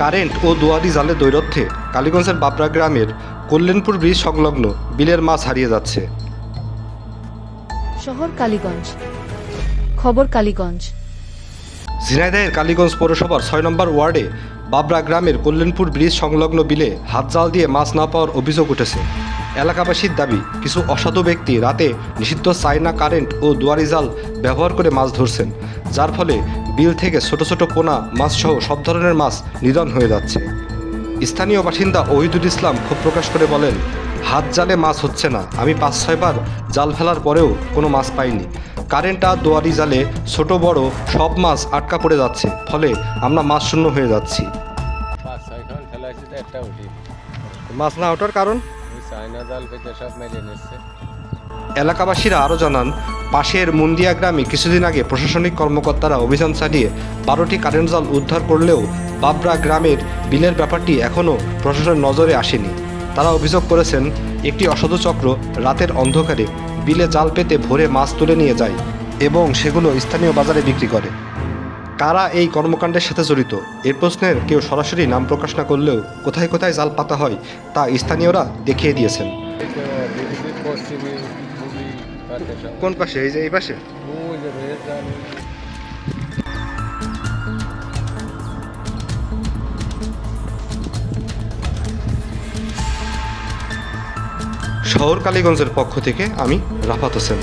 Current ও দুয়ারি জালে দৈরথ্যে কালীগঞ্জের বাবরা গ্রামের Kalyanpur bridge সংলগ্ন বিলের মাছ হারিয়ে যাচ্ছে। শহর কালীগঞ্জ। খবর কালীগঞ্জ। ঝিনাইদহের কালীগঞ্জ পৌরসভার ছয় নম্বর ওয়ার্ডে বাবরা গ্রামের কল্যাণপুর ব্রিজ সংলগ্ন বিলে হাত জাল দিয়ে মাছ না পাওয়ার অভিযোগ উঠেছে। এলাকাবাসীর দাবি কিছু অসাধু ব্যক্তি রাতে নিষিদ্ধ চায়না কারেন্ট ও দুয়ারি জাল ব্যবহার করে মাছ ধরছেন যার ফলে বিল থেকে ছোট ছোট পোনা মাছসহ সব ধরনের মাছ নিধন হয়ে যাচ্ছে। স্থানীয় বাসিন্দা ওহিদুল ইসলাম ক্ষোভ প্রকাশ করে বলেন হাত জালে মাছ হচ্ছে না। আমি পাঁচ ছয়বার জাল ফেলার পরেও কোনো মাছ পাইনি। কারেন্ট আর দোয়ারি জালে ছোট বড় সব মাছ আটকা পড়ে যাচ্ছে। ফলে আমরা মাছ শূন্য হয়ে যাচ্ছি। মাছ না ওঠার কারণ? চায়না জাল পেতে সব মেরে নিচ্ছে। এলাকাবাসীরা আরও জানান, পাশের মুন্দিয়া গ্রামে কিছুদিন আগে প্রশাসনিক কর্মকর্তারা অভিযান চালিয়ে বারোটি কারেন্ট জাল উদ্ধার করলেও বাবরা গ্রামের বিলের ব্যাপারটি এখনও প্রশাসনের নজরে আসেনি। তারা অভিযোগ করেছেন, একটি অসাধু চক্র রাতের অন্ধকারে বিলে জাল পেতে ভোরে মাছ তুলে নিয়ে যায় এবং সেগুলো স্থানীয় বাজারে বিক্রি করে। কারা এই কর্মকাণ্ডের সাথে জড়িত? এর প্রশ্নের কেউ সরাসরি নাম প্রকাশ না করলেও কোথায় কোথায় জাল পাতা হয় তা স্থানীয়রা দেখিয়ে দিয়েছেন। পশ্চিমে কোন পাশে? এই যে এই পাশে? ওই যে শহর কালীগঞ্জের পক্ষ থেকে আমি রাফাত হোসেন।